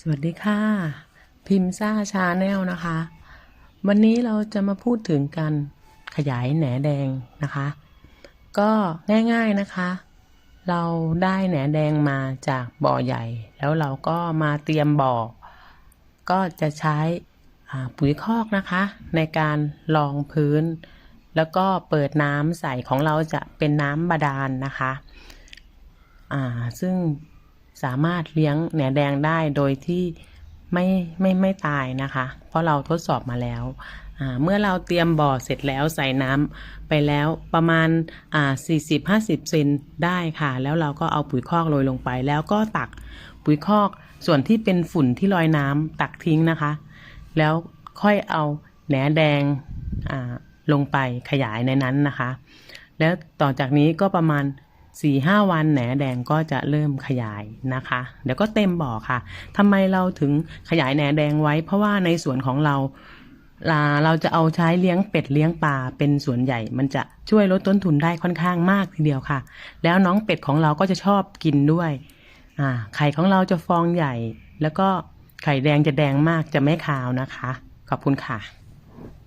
สวัสดีค่ะ พิมพ์ซ่าชาแนลนะคะ วันนี้เราจะมาพูดถึงการขยายแหนแดงนะคะ ก็ง่ายๆนะคะ เราได้แหนแดงมาจากบ่อใหญ่ แล้วเราก็มาเตรียมบ่อ ก็จะใช้ปุ๋ยคอกนะคะ ในการรองพื้น แล้วก็เปิดน้ำใส่ของเราจะเป็นน้ำบาดาลนะคะอ่าซึ่ง สามารถเลี้ยงแหนแดงได้โดยที่ไม่ไม่ไม่ตายนะคะ เพราะเราทดสอบมาแล้ว เมื่อเราเตรียมบ่อเสร็จแล้วใส่น้ำไปแล้วประมาณ 40-50 เซนได้ค่ะ แล้วเราก็เอาปุ๋ยคอกโรยลงไป แล้วก็ตักปุ๋ยคอกส่วนที่เป็นฝุ่นที่ลอยน้ำตักทิ้งนะคะ แล้วค่อยเอาแหนแดงลงไปขยายในนั้นนะคะ แล้วต่อจากนี้ก็ประมาณ 4ี่ห้าวันแหนแดงก็จะเริ่มขยายนะคะ เดี๋ยวก็เต็มบ่อค่ะทำไมเราถึงขยายแหนแดงไว้ เพราะว่าในสวนของเราเราจะเอาใช้เลี้ยงเป็ดเลี้ยงปลาเป็นส่วนใหญ่ มันจะช่วยลดต้นทุนได้ค่อนข้างมากทีเดียวค่ะ แล้วน้องเป็ดของเราก็จะชอบกินด้วยอ่าไข่ของเราจะฟองใหญ่ แล้วก็ไข่แดงจะแดงมากจะไม่คาวนะคะ ขอบคุณค่ะ